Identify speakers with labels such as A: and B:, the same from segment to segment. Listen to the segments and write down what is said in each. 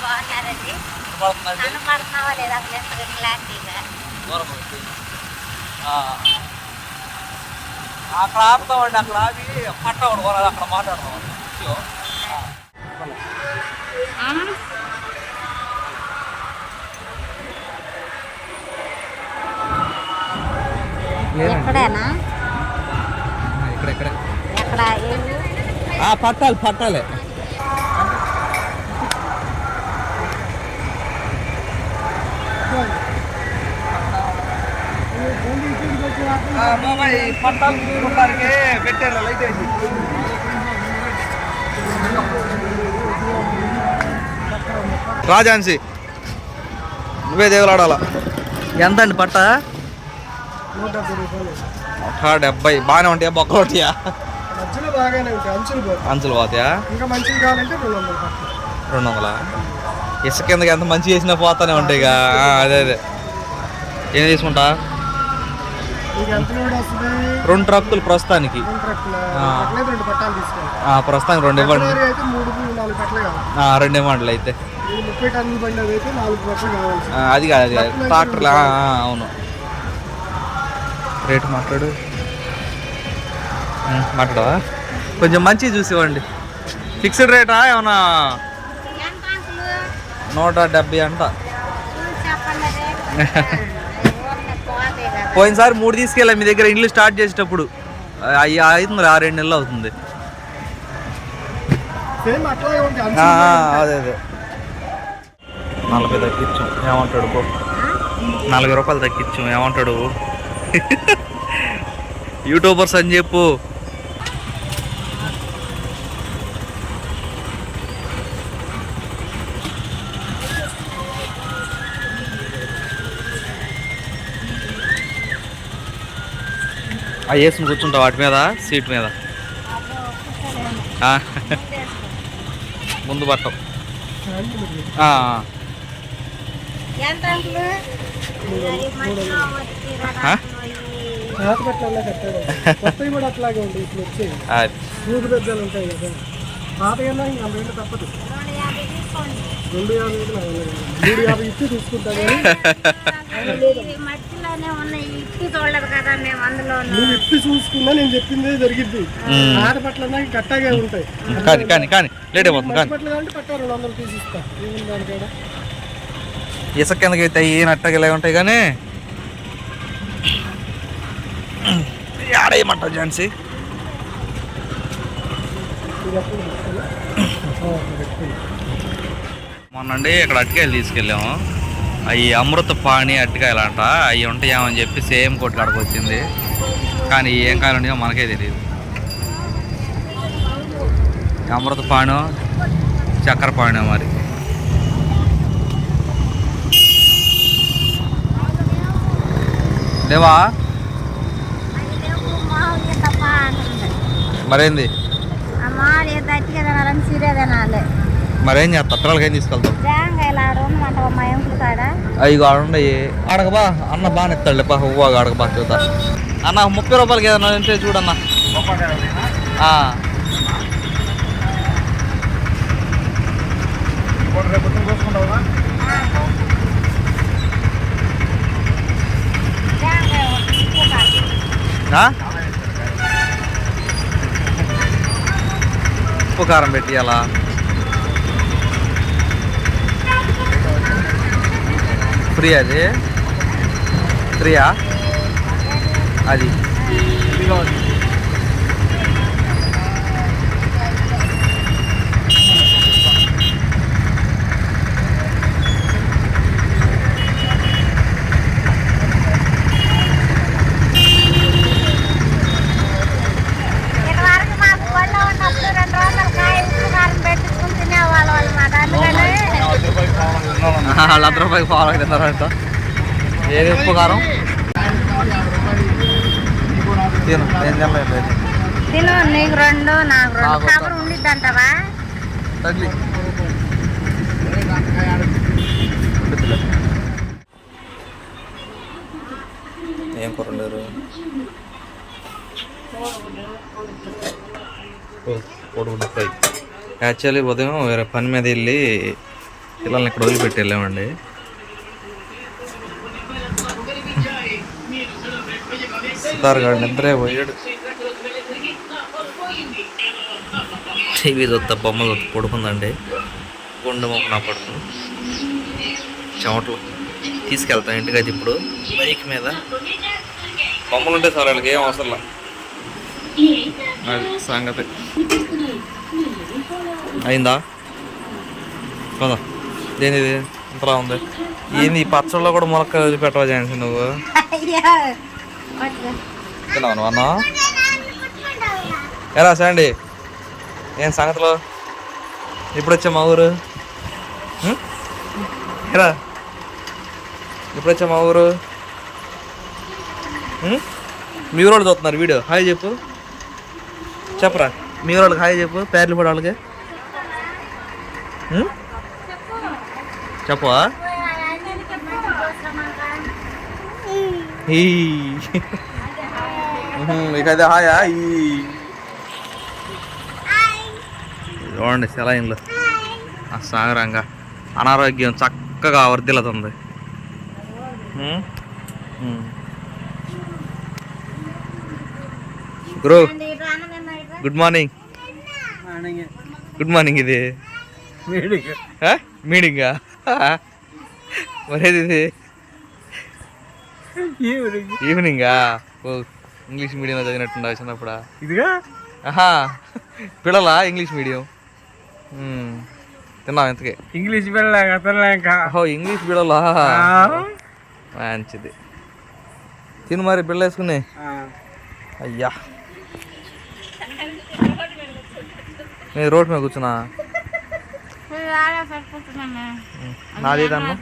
A: బాగున్నారండి. కనపడుతున్నావా లేదా అసలు క్లారిటీగా.
B: అక్కడ ఆపుతామండి అక్కడ ఆపి పట్ట కొనాలి అక్కడ మాట్లాడతాం ఇదిగో.
A: ఎక్కడేనా?
B: ఇక్కడ ఇక్కడ.
A: ఎక్కడ? ఏమి?
B: ఆ పట్టాలి పట్టాలి. బాబాయ్ పట్టాలు పెట్టారు లైట్ వేసి. రాజాన్సి నువ్వే దేవులాడాల? ఎంత అండి పట్ట ఒక డెబ్బై. బాగానే ఉంటాయా బొక్క ఉంటాయి?
C: అంచులు పోతాయి. ఇంకా కావాలంటే రెండు వందలు
B: ఇసుక కిందకి ఎంత మంచి చేసినా పోతానే ఉంటాయి ఇక ఆ, అదే అదే. ఏం తీసుకుంటా
C: మీకు ఎంత లోడ్ వస్తుంది
B: రెండు ట్రక్కులు ప్రస్తుతానికి. ప్రస్తుతానికి రెండు ఇవ్వండి.
C: టెంపరీ అయితే మూడు నాలుగు పట్టలు కావాలి.
B: ఆ, రెండు ఇవ్వండి అయితే.
C: అది అయితే నాలుగు పట్టలు కావాలి.
B: ఆ, అది కాదు అది కాదు. ట్రాక్టర్లు అవును. రేటు మాట్లాడు. మాట్లాడవా? కొంచెం మంచి చూసి ఇవ్వండి. ఫిక్స్డ్ రేటా ఏమన్నా? నూట డెబ్బై అంట
A: చూసి చెప్పండి రేటు. ఊరినే పోతాయి కదా
B: పోయినసారి మూడు తీసుకెళ్ళా మీ దగ్గర ఇండ్లు స్టార్ట్ చేసేటప్పుడు. అయ్యి అవుతుంది ఆ రెండు నెలలు అవుతుంది. అదే అదే. నలభై తగ్గించాం. ఏమంటాడు పో నలభై రూపాయలు తగ్గించాం. ఏమంటాడు? యూట్యూబర్స్ అని చెప్పు. ఆ వేసుకుని కూర్చుంటావు వాటి మీద సీట్ మీద. ముందు పట్టం
C: పాత కూడా అట్లాగే ఉంది ఇప్పుడు వచ్చి పెద్దలు ఉంటాయి పాత ఇంకా తప్పదు.
A: రెండు యాభై తీసుకోండి
C: రెండు యాభై కూడా నాకు తెలియదు. మూడు యాభై ఇచ్చి తీసుకుంటాను కానీ.
A: ఇవి మధ్యలోనే ఉన్నాయి ఇప్పి చూడలేదు కదా మేము అందులో
C: నువ్వు ఇప్పి చూసుకున్నా నేను చెప్పిందే జరిగింది పట్ల కట్టాగే ఉంటాయి.
B: కానీ కానీ కానీ లేట్ అయిపోతుంది
C: మంచి
B: కానీ.
C: పట్ల అంటే పట్టా రెండు వందలు తీసి ఇస్తా ఏముంది దానికాడ
B: ఇసుక కిందకి అయితే ఏ నట్టగా ఇలా ఉంటాయి కానీ. ఆడేయమంటావు ఝాన్సీ
C: ఇది ఎప్పుడు పెట్టుకోలే? ఆ, పెట్టుకోలే.
B: మొన్నండి ఇక్కడ అరటికాయలు తీసుకెళ్ళాము. అవి అమృత పాణి అట్టికాయలు అంట. అవి ఉంటాయేమని చెప్పి సేమ్ కొట్టు కాడకు వచ్చింది. కానీ ఏం కాయలు ఉన్నాయో మనకే తెలియదు అమృత పాను చక్కెర పాను మరి. లేవా? మరేంది? మరేం చేస్తా? పత్రాలకి ఏం తీసుకెళ్తాం అవి ఆడుండయి ఆడకబా అన్న బాగా ఎత్తాడు బా హువ్వా ఆడకబా చూద్దా. అన్న ముప్పై రూపాయలకి ఏదన్నా ఉంటే చూడన్న.
A: ఉప్పు
B: కారం పెట్టి త్రీ అది. త్రీయా? అది
A: ఇదివరకు మాకు బడిలో ఉన్నప్పుడు రెండు రోజులు కాయ ఉప్పు కారం పెట్టించుకుని తినేవాళ్ళం అనమాట అందుకని
B: వాళ్ళు అర్ధ రూపాయలు ఫాలో తిన్నారంట ఏది ఉప్పు కారం? తిను ఏం తినలేదు
A: తిను నీకు రెండు నాకు రెండు.
B: తగిలి ఏం కూర ఉండరు కోడిగుడ్డు ఫ్రై. యాక్చువల్లీ ఉదయం వేరే పని మీద వెళ్ళి పిల్లల్ని ఇక్కడ వదిలిపెట్టి వెళ్ళామండి. సితార్ గారు నిద్రే పోయాడు టీవీ చూస్తా బొమ్మలు పడుకుందండి గుండె మొక్క నా పడుకుంది చెమటలు తీసుకెళ్తాను ఇంటికి అయితే ఇప్పుడు బైక్ మీద బొమ్మలు ఉంటే సార్ వాళ్ళకి ఏం అవసరం. అది సంగతి అయిందా కదా దేని ఇది ఇంతలా ఉంది ఏంది ఈ పచ్చళ్ళలో కూడా మొలక వదిలిపెట్టవా జాన్సీ నువ్వు తిన్నావు నువ్వు అన్నా? ఎరా సండి? ఏం సంగతిలో? ఎప్పుడు వచ్చా మా ఊరు? ఉం? ఎరా ఎప్పుడు వచ్చా మా ఊరు? మీ ఊరు వాళ్ళు చూస్తున్నారు వీడియో. హాయ్ చెప్పు. చెప్పరా? మీ వాళ్ళకి హాయ్ చెప్పు. పేర్లు కూడా వాళ్ళకి? చెప్పవా? ఈ ఉహుం, ఇక అదే హాయా ఈ చూడండి సెలైన్లు. ఆ సాగరంగా అనారోగ్యం చక్కగా? ఉం. గురు గుడ్ మార్నింగ్. గుడ్ మార్నింగ్ ఇది? మీటింగా మరేది ఇది? ఈవినింగా? ఓ ఇంగ్లీష్ మీడియంలో చదివినట్టుండ చిన్నప్పుడా?
C: ఇదిగా?
B: ఆహా పిల్లలా ఇంగ్లీష్ మీడియం. తిన్నావు ఎంతకి
C: ఇంగ్లీష్ వెళ్ళాక తినలేక
B: ఓహో ఇంగ్లీష్ పిల్లలా? మంచిది. తిను మరి పిల్ల వేసుకుని అయ్యా. నేను రోడ్ మీద కూర్చున్నా. నాది దన్ను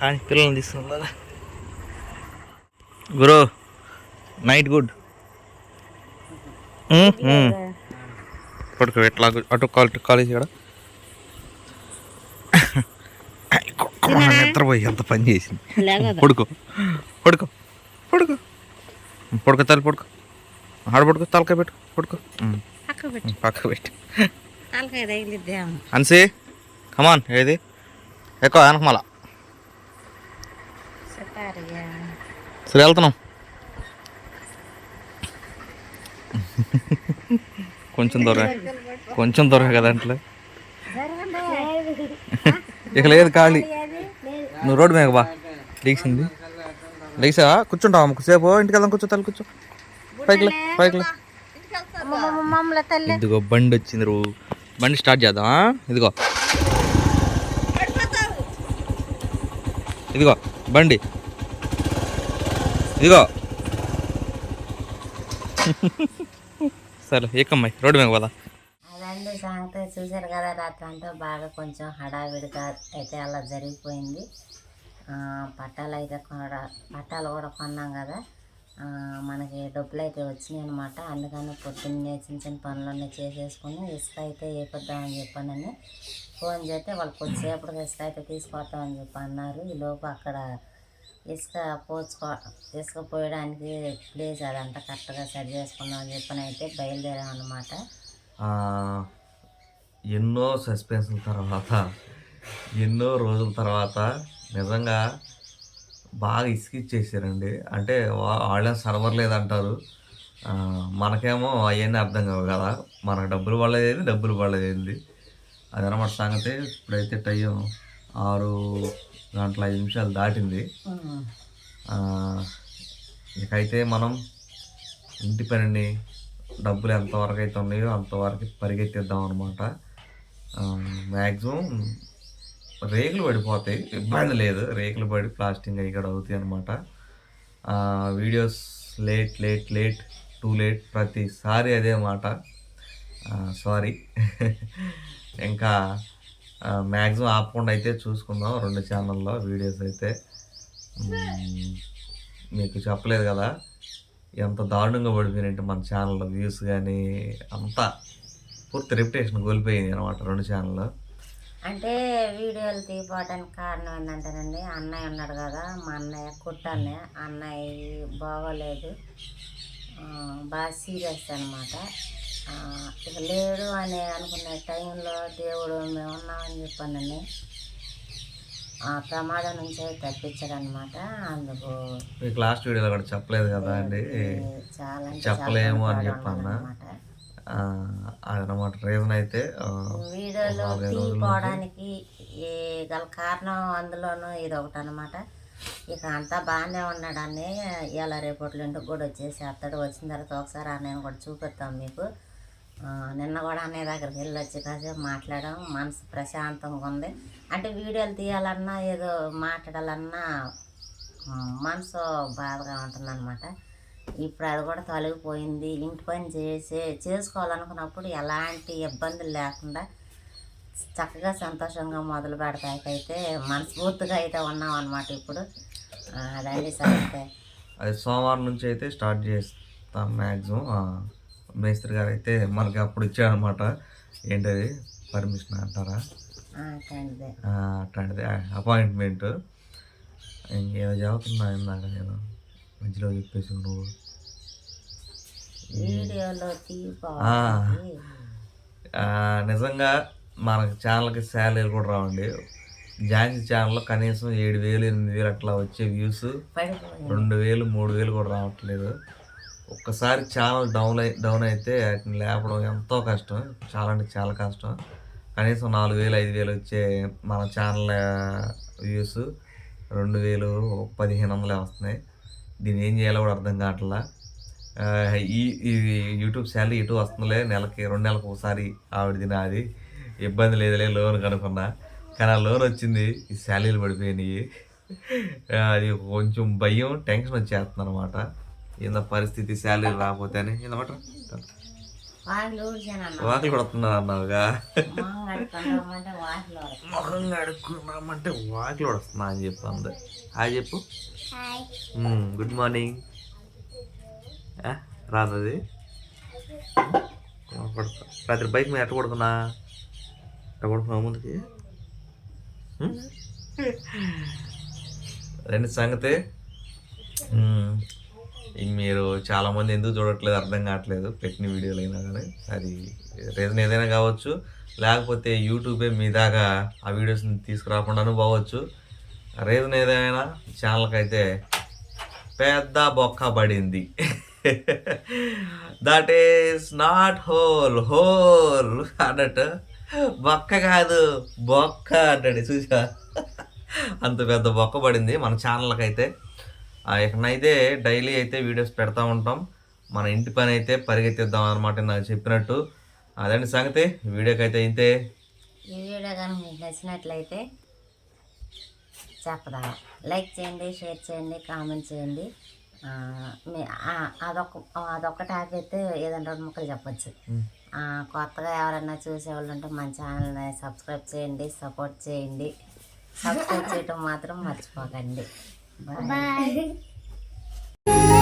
B: కానీ పిల్లల్ని తీసుకున్నా గురు నైట్ గుడ్ పడుకో ఎట్లా అటు కాలేజ్ కాలేజ్ ఇక్కడ నిద్రపోయి ఎంత పని చేసింది? పడుకో. పడుకో. పడుకో. పడుకో తల పడుకో. ఆడ పడుకో తలకాయ పెట్టు పడుకో. పక్క పెట్టు. అన్సి కమాన్ ఏది? ఎక్కువ
A: సితారియా
B: సరే వెళ్తున్నాం. కొంచెం దూరం. కొంచెం దూరం కదా అంట్లో. ఇక లేదు ఖాళీ. నువ్వు రోడ్డు మీద బా. లీక్సింది లీక్సా కూర్చుంటావా? సేపు ఇంటికి వెళ్దాం కూర్చో తల్లి కూర్చో.
A: పైకిలే పైకిలే
B: ఇదిగో బండి వచ్చింది రూ. బండి స్టార్ట్ చేద్దామా? ఇదిగో. ఇదిగో బండి. ఇదిగో. సరే ఎక్కమ్మాయి రోడ్డు మీద పోదా.
A: అదండి సంగతి చూశారు కదా రాత్రి అంతా బాగా కొంచెం హడావిడిగా అయితే అలా జరిగిపోయింది. ఆ, పట్టాలు అయితే కొన పట్టాలు కూడా కొన్నాం కదా. ఆ, మనకి డబ్బులు అయితే వచ్చినాయి అనమాట అందుకని పొద్దున్నే చిన్న చిన్న పనులన్నీ చేసేసుకుని ఇసుక అయితే వేపిద్దామని చెప్పానని. ఫోన్ చేస్తే వాళ్ళు కొద్దిసేపటికి ఇసుక అయితే తీసుకొస్తామని చెప్పి అన్నారు. ఈ లోపు అక్కడ ఇసుక పోసుకో ఇసుక పోయడానికి ప్లేస్ అదంతా కరెక్ట్గా సరి చేసుకుందాం అని చెప్పని అయితే బయలుదేరాం అనమాట
B: ఎన్నో సస్పెన్స్ల తర్వాత ఎన్నో రోజుల తర్వాత నిజంగా బాగా ఇసుకిచ్చేసారండి అంటే వా- సర్వర్ లేదంటారు. మనకేమో అవన్నీ అర్థం కావు కదా. మనకు డబ్బులు పడలేదు డబ్బులు పడలేదు అదనమాట సంగతి. ఇప్పుడైతే టైం ఆరు గంటల ఐదు నిమిషాలు దాటింది. ఇకైతే మనం ఇంటి పనిని డబ్బులు ఎంతవరకు అయితే ఉన్నాయో అంతవరకు పరిగెత్తిద్దాం అనమాట మ్యాక్సిమం రేకులు పడిపోతాయి. ఇబ్బంది లేదు. రేకులు పడి ప్లాస్టింగ్ అవి కూడా అవుతాయి అనమాట videos late late late too late ప్రతిసారి అదే మాట. సారీ. ఇంకా మ్యాక్సిమం ఆపకుండా అయితే చూసుకుందాం. రెండు ఛానల్లో వీడియోస్ అయితే. మీకు చెప్పలేదు కదా. ఎంత దారుణంగా పడిపోయినట్టు మన ఛానల్లో వ్యూస్ కానీ అంతా పూర్తి రెప్యుటేషన్ కోల్పోయింది అనమాట రెండు ఛానల్లో.
A: అంటే వీడియోలు తీయపోవడానికి కారణం ఏంటంటేనండి అన్నయ్య ఉన్నాడు కదా మా అన్నయ్య కుట్ట అన్నయ్య బాగోలేదు. బాగా సీరియస్ అనమాట ఇక లేడు అని అనుకునే టైంలో దేవుడు మేము ఉన్నామని చెప్పానని ఆ ప్రమాదం నుంచి తప్పించాడు అనమాట అందుకు
B: మీకు లాస్ట్ వీడియోలో కూడా చెప్పలేదు కదా అండి?
A: చాలా
B: చెప్పలేము అని. ఆ, అదనమాట రీజన్ అయితే
A: వీడియోలో ఈ గల కారణం అందులోనూ ఇది ఒకటి అనమాట ఇక అంతా బాగానే ఉన్నాడని ఇలా రేపటి ఇంటికి కూడా వచ్చేసి అత్తడు వచ్చిన తర్వాత ఒకసారి నేను కూడా చూపిస్తాం మీకు. నిన్న కూడా అనే దగ్గరికి వెళ్ళి వచ్చి కాసేపు మాట్లాడాం. మనసు ప్రశాంతంగా ఉంది. అంటే వీడియోలు తీయాలన్నా ఏదో మాట్లాడాలన్నా మనసు బాధగా ఉంటుందన్నమాట. ఇప్పుడు అది కూడా తొలగిపోయింది. ఇంటి పని చేసే చేసుకోవాలనుకున్నప్పుడు ఎలాంటి ఇబ్బందులు లేకుండా చక్కగా సంతోషంగా మొదలు పెడతాకైతే మనస్ఫూర్తిగా అయితే ఉన్నాం అనమాట ఇప్పుడు అదండి సరే
B: అది సోమవారం నుంచి అయితే స్టార్ట్ చేస్తాం మ్యాక్సిమం మేస్త్రి గారు అయితే మనకి అప్పుడు ఇచ్చాడనమాట. ఏంటది? పర్మిషన్ అంటారా? అట్లాంటిది. అపాయింట్మెంట్. ఇంకేదో చదువుతున్నా ఇందాక నేను. మధ్యలో చెప్పేసి నువ్వు నిజంగా మనకి ఛానల్కి శాలరీ కూడా రావండి. ఝాన్సీ ఛానల్లో కనీసం ఏడు వేలు ఎనిమిది వేలు అట్లా వచ్చే వ్యూస్ రెండు వేలు మూడు వేలు కూడా రావట్లేదు. ఒక్కసారి ఛానల్ డౌన్ అయి డౌన్ అయితే వాటిని లేపడం ఎంతో కష్టం. చాలా అంటే చాలా కష్టం. కనీసం నాలుగు వేలు ఐదు వేలు వచ్చే మన ఛానల్ వ్యూస్ రెండు వేలు పదిహేను వందలే వస్తున్నాయి. దీన్ని ఏం చేయాలో కూడా అర్థం కావట్లా. ఈ ఇది యూట్యూబ్ శాలరీ ఇటు వస్తుందిలే నెలకి రెండు నెలలకు ఒకసారి ఆవిడది నాది ఇబ్బంది లేదులే లోన్ కనుక్కున్నా. కానీ ఆ లోన్ వచ్చింది ఈ శాలరీలు పడిపోయినాయి. అది కొంచెం భయం టెన్షన్ వచ్చేస్తుంది అనమాట ఏందో పరిస్థితి శాలరీ రాకపోతే అని.
A: ఊడ్చానన్న.
B: వాకిలు కొడుతున్నారు అన్నావుగా ముఖం కడుక్కున్నామంటే వాకిలు కొడుతున్నా అని చెప్పి. అంది హాయ్. చెప్పు గుడ్ మార్నింగ్. రాదది. రాత్రి బైక్ మీద ఎట్ట పడుకున్నా ఎట్ట పడుకున్నా ముందుకి. రెండు సంగతి. ఇంక మీరు చాలామంది ఎందుకు చూడట్లేదు అర్థం కావట్లేదు పెట్టిన వీడియోలు అయినా కానీ. అది రీజన్ ఏదైనా కావచ్చు లేకపోతే యూట్యూబే మీ దాకా ఆ వీడియోస్ని తీసుకురాకుండాను పోవచ్చు రీజన్ ఏదైనా ఛానల్కి అయితే పెద్ద బొక్క పడింది. That is not hole hole అన్నట్టు. బొక్క కాదు బొక్క అంటాడు చూసా అంత పెద్ద బొక్క పడింది మన ఛానల్కి అయితే ఇకనైతే డైలీ అయితే వీడియోస్ పెడతా ఉంటాం. మన ఇంటి పని అయితే పరిగెత్తిద్దాం అనమాట నాకు చెప్పినట్టు. అదండి సంగతి? వీడియోకి అయితే ఇంతే.
A: ఈ వీడియో కానీ మీకు నచ్చినట్లయితే చెప్పదా? లైక్ చేయండి షేర్ చేయండి కామెంట్ చేయండి. ఆ, అదొక అదొక్కటి ఆపైతే ఏదంటే రెండు ముక్కలు చెప్పచ్చు. కొత్తగా ఎవరైనా చూసేవాళ్ళు ఉంటే మన ఛానల్ని సబ్స్క్రైబ్ చేయండి సపోర్ట్ చేయండి. సబ్స్క్రైబ్ చేయటం మాత్రం మర్చిపోకండి. 拜。拜。